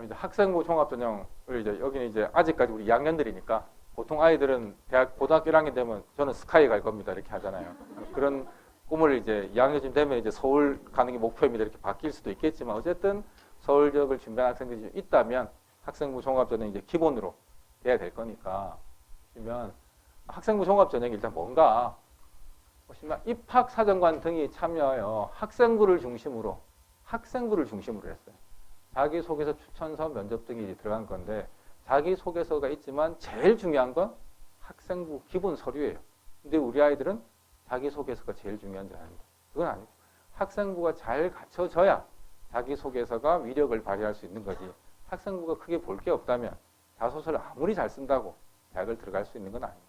그다음에 이제 학생부 종합전형을 이제 여기는 이제 아직까지 우리 2학년들이니까 보통 아이들은 대학 고등학교 1학년 되면 저는 스카이 갈 겁니다 이렇게 하잖아요. 그런 꿈을 이제 2학년쯤 되면 이제 서울 가는 게 목표입니다 이렇게 바뀔 수도 있겠지만 어쨌든 서울 지역을 준비하는 학생들이 좀 있다면 학생부 종합전형 이제 기본으로 돼야 될 거니까 보시면 학생부 종합전형이 일단 뭔가 보시면 입학사정관 등이 참여하여 학생부를 중심으로 학생부를 중심으로 했어요. 자기소개서 추천서 면접 등이 들어간 건데 자기소개서가 있지만 제일 중요한 건 학생부 기본 서류예요. 근데 우리 아이들은 자기소개서가 제일 중요한 줄 아는데 그건 아니고 학생부가 잘 갖춰져야 자기소개서가 위력을 발휘할 수 있는 거지 학생부가 크게 볼 게 없다면 자소서를 아무리 잘 쓴다고 대학을 들어갈 수 있는 건 아닙니다.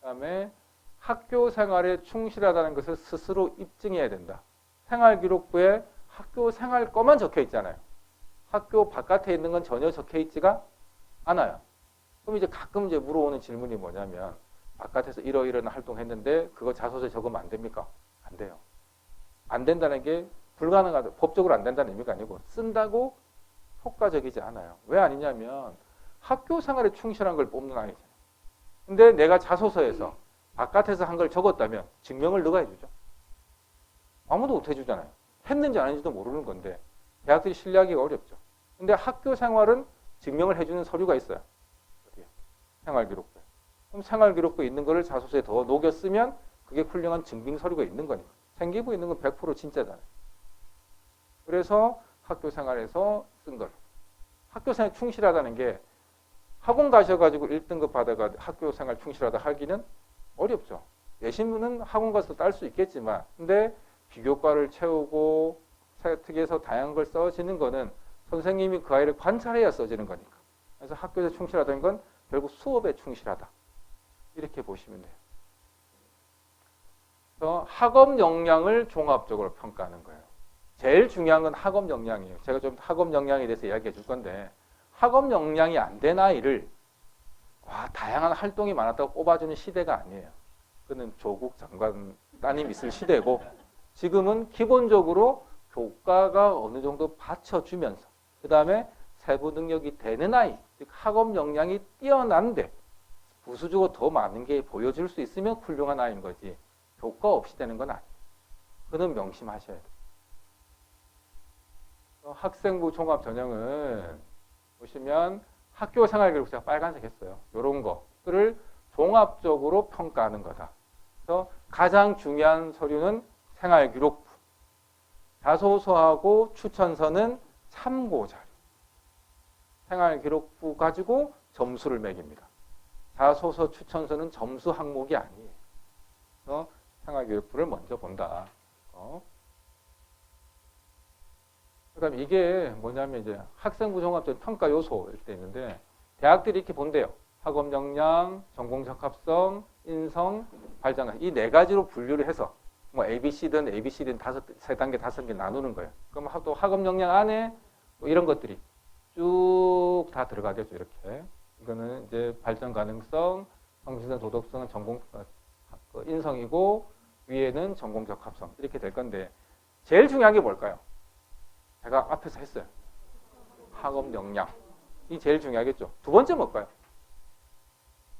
그 다음에 학교 생활에 충실하다는 것을 스스로 입증해야 된다. 생활기록부에 학교 생활 거만 적혀 있잖아요. 학교 바깥에 있는 건 전혀 적혀 있지가 않아요. 그럼 이제 가끔 이제 물어오는 질문이 뭐냐면 바깥에서 이러이러한 활동했는데 그거 자소서에 적으면 안 됩니까? 안 돼요. 안 된다는 게 불가능하다. 법적으로 안 된다는 의미가 아니고 쓴다고 효과적이지 않아요. 왜 아니냐면 학교 생활에 충실한 걸 뽑는 아이잖아요. 근데 내가 자소서에서 바깥에서 한 걸 적었다면 증명을 누가 해주죠? 아무도 못 해주잖아요. 했는지 안 했는지도 모르는 건데 대학들이 신뢰하기가 어렵죠. 근데 학교 생활은 증명을 해주는 서류가 있어요. 어디에? 생활기록부에. 그럼 생활기록부에 있는 거를 자소서에 더 녹여 쓰면 그게 훌륭한 증빙 서류가 있는 거니까. 생기부에 있는 건 100% 진짜잖아요. 그래서 학교 생활에서 쓴 걸. 학교 생활 충실하다는 게 학원 가셔가지고 1등급 받아가 학교 생활 충실하다 하기는 어렵죠. 내신문은 학원 가서 딸 수 있겠지만, 근데 비교과를 채우고 특이해서 다양한 걸 써지는 거는 선생님이 그 아이를 관찰해야 써지는 거니까. 그래서 학교에서 충실하다는 건 결국 수업에 충실하다. 이렇게 보시면 돼요. 그래서 학업 역량을 종합적으로 평가하는 거예요. 제일 중요한 건 학업 역량이에요. 제가 좀 학업 역량에 대해서 이야기해 줄 건데 학업 역량이 안 된 아이를 와, 다양한 활동이 많았다고 뽑아주는 시대가 아니에요. 그는 조국 장관 따님 있을 시대고 지금은 기본적으로 교과가 어느 정도 받쳐주면서 그 다음에 세부 능력이 되는 아이, 즉 학업 역량이 뛰어난데 부수적으로 더 많은 게 보여줄 수 있으면 훌륭한 아이인 거지 교과 없이 되는 건 아니에요. 그는 명심하셔야 돼요. 어, 학생부 종합 전형은 보시면 학교 생활 제가 빨간색 했어요. 이런 것들을 종합적으로 평가하는 거다. 그래서 가장 중요한 서류는 생활 기록부. 자소서하고 추천서는 참고 자료. 생활 기록부 가지고 점수를 매깁니다. 자소서 추천서는 점수 항목이 아니에요. 생활 기록부를 먼저 본다. 어. 그다음 이게 뭐냐면 이제 학생부 종합적 평가 요소일 때 있는데 대학들이 이렇게 본대요. 학업 역량, 전공 적 합성, 인성, 발전 이 네 가지로 분류를 해서 뭐 ABC든 ABC든 다섯 세 단계 다섯 개 나누는 거예요. 그럼 또 학업 역량 안에 뭐 이런 것들이 쭉 다 들어가겠죠 이렇게. 이거는 이제 발전 가능성, 정신성, 도덕성은 전공 어, 그 인성이고 위에는 전공 적합성 이렇게 될 건데 제일 중요한 게 뭘까요? 제가 앞에서 했어요. 학업 역량. 이 제일 중요하겠죠. 두 번째 뭘까요?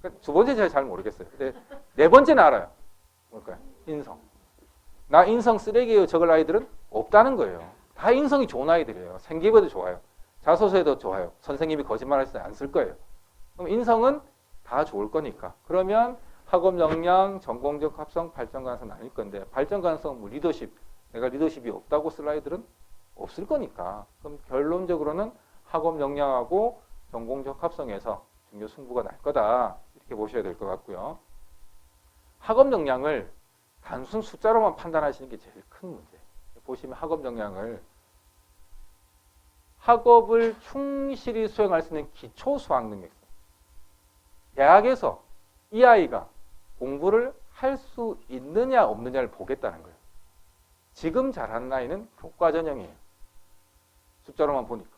그러니까 두 번째 제가 잘 모르겠어요. 근데 네 번째는 알아요. 뭘까요? 인성. 나 인성 쓰레기예요. 적을 아이들은 없다는 거예요. 다 인성이 좋은 아이들이에요. 생기부에도 좋아요. 자소서에도 좋아요. 선생님이 거짓말할 때 안 쓸 거예요. 그럼 인성은 다 좋을 거니까. 그러면 학업 역량, 전공적 합성, 발전 가능성 나뉠 건데 발전 가능성, 뭐 리더십, 내가 리더십이 없다고 쓸 아이들은 없을 거니까. 그럼 결론적으로는 학업 역량하고 전공적 합성에서 중요 승부가 날 거다. 이렇게 보셔야 될 것 같고요. 학업 역량을 단순 숫자로만 판단하시는 게 제일 큰 문제예요. 보시면 학업 역량을 학업을 충실히 수행할 수 있는 기초 수학 능력성. 대학에서 이 아이가 공부를 할 수 있느냐 없느냐를 보겠다는 거예요. 지금 잘하는 아이는 교과 전형이에요. 숫자로만 보니까.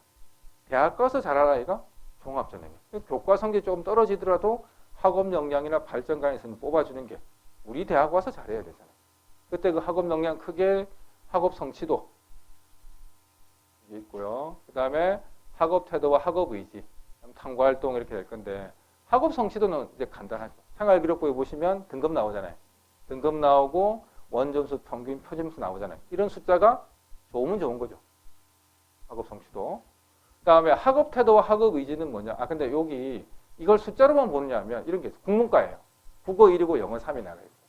대학 가서 잘하는 아이가 종합 전형이에요. 교과 성적이 조금 떨어지더라도 학업 역량이나 발전 가능성을 뽑아주는 게 우리 대학 와서 잘해야 되잖아요. 그때 그 학업 역량 크게 학업 성취도 있고요. 그 다음에 학업 태도와 학업 의지, 탐구 활동 이렇게 될 건데 학업 성취도는 이제 간단하죠. 생활 기록부에 보시면 등급 나오잖아요. 등급 나오고 원점수, 평균, 표점수 나오잖아요. 이런 숫자가 좋으면 좋은 거죠. 학업 성취도. 그 다음에 학업 태도와 학업 의지는 뭐냐? 아 근데 여기 이걸 숫자로만 보느냐 하면 이런 게 있어요. 국문과예요. 국어 1이고 영어 3이 나가 있어요.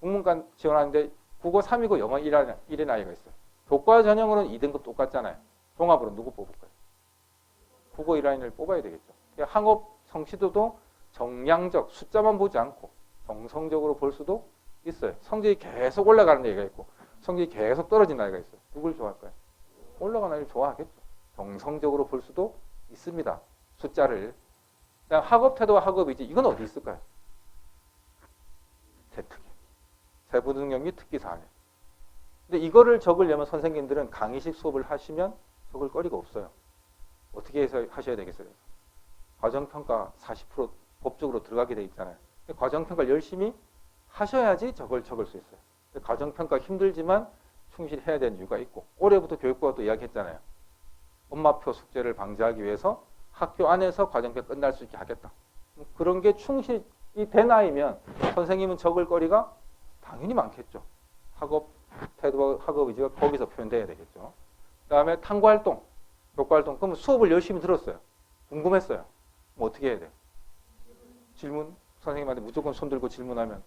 국문과 지원하는데 국어 3이고 영어 1인, 1인 아이가 있어요. 교과 전형으로는 2등급 똑같잖아요. 종합으로 누구 뽑을 거예요? 국어 1라인을 뽑아야 되겠죠. 그러니까 학업 성취도도 정량적 숫자만 보지 않고 정성적으로 볼 수도 있어요. 성적이 계속 올라가는 애가 있고 성적이 계속 떨어지는 아이가 있어요. 누굴 좋아할까요? 올라가는 아이를 좋아하겠죠. 정성적으로 볼 수도 있습니다. 숫자를. 학업 태도와 학업 의지 이건 어디 있을까요? 세특기. 세부 능력 및 특기 사항에. 근데 이거를 적으려면 선생님들은 강의식 수업을 하시면 적을 거리가 없어요. 어떻게 해서 하셔야 되겠어요? 과정 평가 40% 법적으로 들어가게 돼 있잖아요. 과정 평가를 열심히 하셔야지 저걸 적을 수 있어요. 과정 평가 힘들지만 충실히 해야 되는 이유가 있고 올해부터 교육부가 또 이야기했잖아요. 엄마표 숙제를 방지하기 위해서 학교 안에서 과정평가 끝날 수 있게 하겠다. 그런 게 충실 이된 아이면 선생님은 적을 거리가 당연히 많겠죠. 학업 태도와 학업 의지가 거기서 표현돼야 되겠죠. 그다음에 탐구 활동, 교과 활동. 그럼 수업을 열심히 들었어요. 궁금했어요. 뭐 어떻게 해야 돼? 질문 선생님한테 무조건 손 들고 질문하면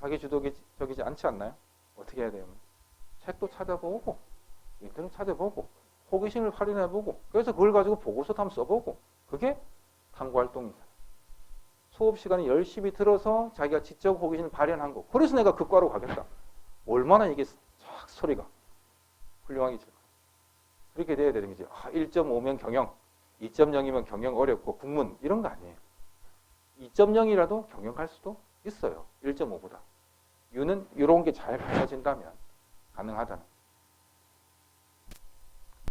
자기 주도적이지 않지 않나요? 어떻게 해야 돼요? 책도 찾아보고 인터넷 찾아보고 호기심을 활용해보고 그래서 그걸 가지고 보고서도 한번 써보고 그게 탐구 활동이잖아요. 수업 시간에 열심히 들어서 자기가 지적 호기심을 발현한 거. 그래서 내가 그 과로 가겠다. 얼마나 이게 쫙 소리가 훌륭하게 질까. 그렇게 돼야 되는 거지. 아, 1.5면 경영, 2.0이면 경영 어렵고 국문 이런 거 아니에요. 2.0이라도 경영 갈 수도 있어요. 1.5보다. 이유는 이런 게잘 갖춰진다면 가능하다는.